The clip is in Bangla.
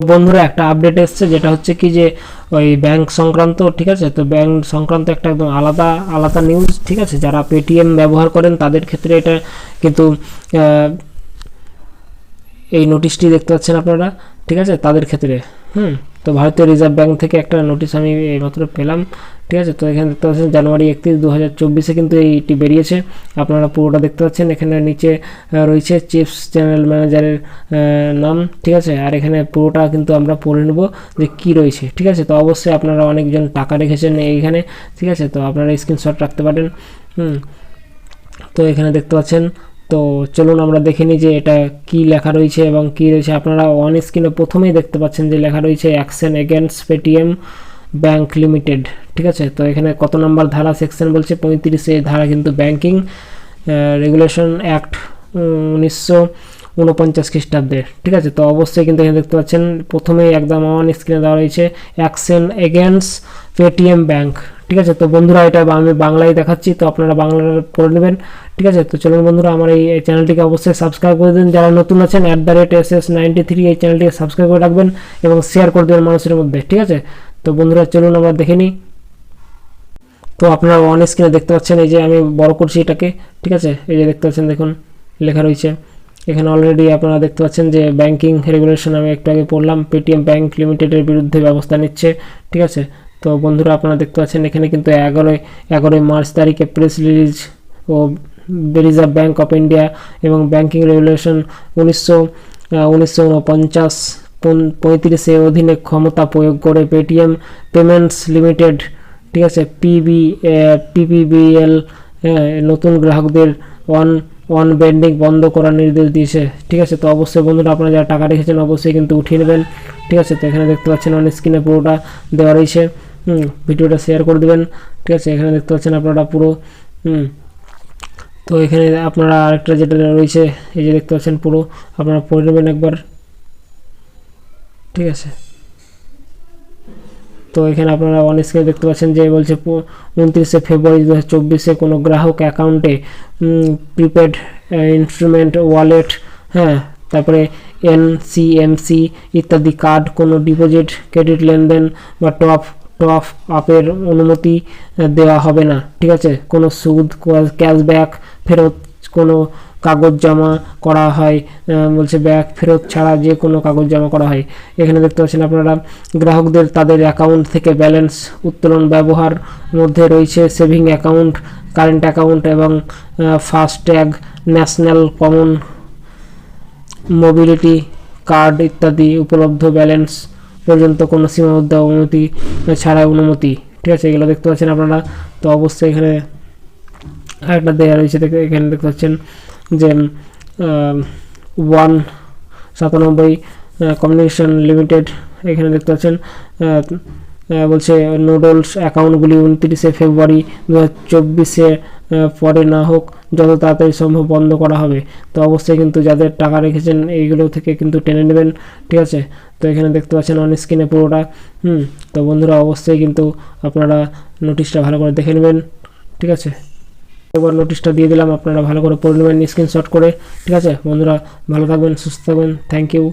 বন্ধুরা, একটা আপডেট এসছে, যেটা হচ্ছে কি যে, ওই ব্যাংক সংক্রান্ত, ঠিক আছে? তো ব্যাংক সংক্রান্ত একটা একদম আলাদা আলাদা নিউজ ঠিক আছে? যারা পেটিএম ব্যবহার করেন, তাদের ক্ষেত্রে এটা কিন্তু এই নোটিশটি দেখতে পাচ্ছেন আপনারা। ঠিক আছে? তাদের ক্ষেত্রে। হুম? তো ভারতীয় রিজার্ভ ব্যাঙ্ক থেকে একটা নোটিশ আমি এইমাত্র পেলাম, ঠিক আছে? তো এখানে দেখতে পাচ্ছেন, জানুয়ারি একত্রিশ দু হাজার চব্বিশে কিন্তু এইটি বেরিয়েছে। আপনারা পুরোটা দেখতে পাচ্ছেন। এখানে নিচে রয়েছে চিপস চ্যানেল ম্যানেজারের নাম, ঠিক আছে? আর এখানে পুরোটা কিন্তু আমরা পড়ে নেব যে কি রয়েছে, ঠিক আছে? তো অবশ্যই আপনারা অনেকজন টাকা রেখেছেন এইখানে, ঠিক আছে? তো আপনারা স্ক্রিনশট রাখতে পারেন। হুম? তো এখানে দেখতে পাচ্ছেন তো চলুন আমরা দেখে নিই যে এটা কি লেখা রয়েছে এবং কি রয়েছে। আপনারা অন স্ক্রিনে প্রথমেই দেখতে পাচ্ছেন যে লেখা রয়েছে action against Paytm bank limited ঠিক আছে? তো এখানে কত নম্বর ধারা সেকশন বলছে? পঁয়ত্রিশে ধারা কিন্তু ব্যাংকিং রেগুলেশন অ্যাক্ট উনিশশো উনপঞ্চাশ খ্রিস্টাব্দের ঠিক আছে? তো অবশ্যই কিন্তু এখানে দেখতে পাচ্ছেন, প্রথমেই একদম অন স্ক্রিনে দেওয়া রয়েছে অ্যাকশন এগেনস্ট পেটিএম ব্যাংক ঠিক আছে? তো বন্ধুরা, এটা আমি বাংলায় দেখাচ্ছি, তো আপনারা বাংলা পড়ে নেবেন, ঠিক আছে? তো চলুন বন্ধুরা, আমার এই চ্যানেলটিকে অবশ্যই সাবস্ক্রাইব করে দিন। যারা নতুন আছেন at the rate S S ninety three এই চ্যানেলটিকে সাবস্ক্রাইব করে রাখবেন এবং শেয়ার করে দেবেন মানুষের মধ্যে, ঠিক আছে? তো বন্ধুরা, চলুন আমরা দেখে নিই। তো আপনারা অন স্ক্রিনে দেখতে পাচ্ছেন, এই যে আমি বড় করছি এটাকে, ঠিক আছে? এই যে দেখতে পাচ্ছেন, দেখুন, লেখা রয়েছে এখানে অলরেডি আপনারা দেখতে পাচ্ছেন যে ব্যাংকিং রেগুলেশন আমি একটু আগে পড়লাম পেটিএম ব্যাংক লিমিটেডের বিরুদ্ধে ব্যবস্থা নিচ্ছে, ঠিক আছে? তো বন্ধুরা আপনারা দেখতে পাচ্ছেন এখানে কিন্তু এগারোই এগারোই মার্চ তারিখে প্রেস রিলিজ ও রিজার্ভ ব্যাংক অফ ইন্ডিয়া এবং ব্যাংকিং রেগুলেশন উনিশশো উনিশশো উনপঞ্চাশ অধীনে ক্ষমতা প্রয়োগ করে পেটিএম পেমেন্টস লিমিটেড ঠিক আছে? পিবি পিপিবিএল নতুন গ্রাহকদের অন অন বেন্ডিং বন্ধ করার নির্দেশ দিয়েছে। ঠিক আছে? তো অবশ্যই বন্ধুরা আপনারা যারা টাকা রেখেছেন, অবশ্যই কিন্তু উঠিয়ে নেবেন। ঠিক আছে? তো এখানে দেখতে পাচ্ছেন অন স্ক্রিনে পুরোটা দেওয়া রয়েছে। ভিডিওটা শেয়ার করে দেবেন। ঠিক আছে? এখানে দেখতে পাচ্ছেন আপনারা পুরো তো এখানে আপনারা আরেকটা যেটা রয়েছে, এই যে দেখতে পাচ্ছেন পুরো, আপনারা পড়ে নেবেন একবার। ঠিক আছে? তো এখানে আপনারা অন স্ক্রিনে দেখতে পাচ্ছেন যে বলছে উনত্রিশে ফেব্রুয়ারি দু হাজার চব্বিশে কোনো গ্রাহক অ্যাকাউন্টে প্রিপেড ইনস্ট্রুমেন্ট ওয়ালেট হ্যাঁ তারপরে এনসিএমসি ইত্যাদি কার্ড কোনো ডিপোজিট ক্রেডিট লেনদেন বা টপ টপ আপের অনুমতি দেওয়া হবে না, ঠিক আছে? কোনো সুদ ক্যাশব্যাক ফেরত, কোনো কাগজ জমা করা হয় বলছে ব্যাক ফেরত ছাড়া যে কোনো কাগজ জমা করা হয়। এখানে দেখতে পাচ্ছেন আপনারা, গ্রাহকদের তাদের অ্যাকাউন্ট থেকে ব্যালেন্স উত্তোলন ব্যবহার মধ্যে রয়েছে সেভিং অ্যাকাউন্ট কারেন্ট অ্যাকাউন্ট এবং FASTag national common mobility card ইত্যাদি উপলব্ধ ব্যালেন্স পর্যন্ত কোনো সীমাবদ্ধ অনুমতি ছাড়া অনুমতি। ঠিক আছে, এগুলো দেখতে পাচ্ছেন আপনারা। তো অবশ্যই এখানে আরেকটা দেওয়া রয়েছে, দেখে এখানে দেখতে পাচ্ছেন। যে ওয়ান সাতানব্বই কমিউনিকেশন লিমিটেড এখানে দেখতে পাচ্ছেন বলছে নুডলস অ্যাকাউন্টগুলি উনত্রিশে ফেব্রুয়ারি দু হাজার চব্বিশে পরে না হোক যত তাড়াতাড়ি সম্ভব বন্ধ করা হবে। তো অবশ্যই কিন্তু যাদের টাকা রেখেছেন এইগুলো থেকে কিন্তু টেনে নেবেন, ঠিক আছে? তো এখানে দেখতে পাচ্ছেন অন স্ক্রিনে পুরোটা, হুম? তো বন্ধুরা অবশ্যই কিন্তু আপনারা নোটিশটা ভালো করে দেখে নেবেন, ঠিক আছে? এবার নোটিশটা দিয়ে দিলাম। আপনারা ভালো করে পড়ে নেবেন স্ক্রিনশট করে। ঠিক আছে? বন্ধুরা, ভালো থাকবেন, সুস্থ থাকবেন। Thank you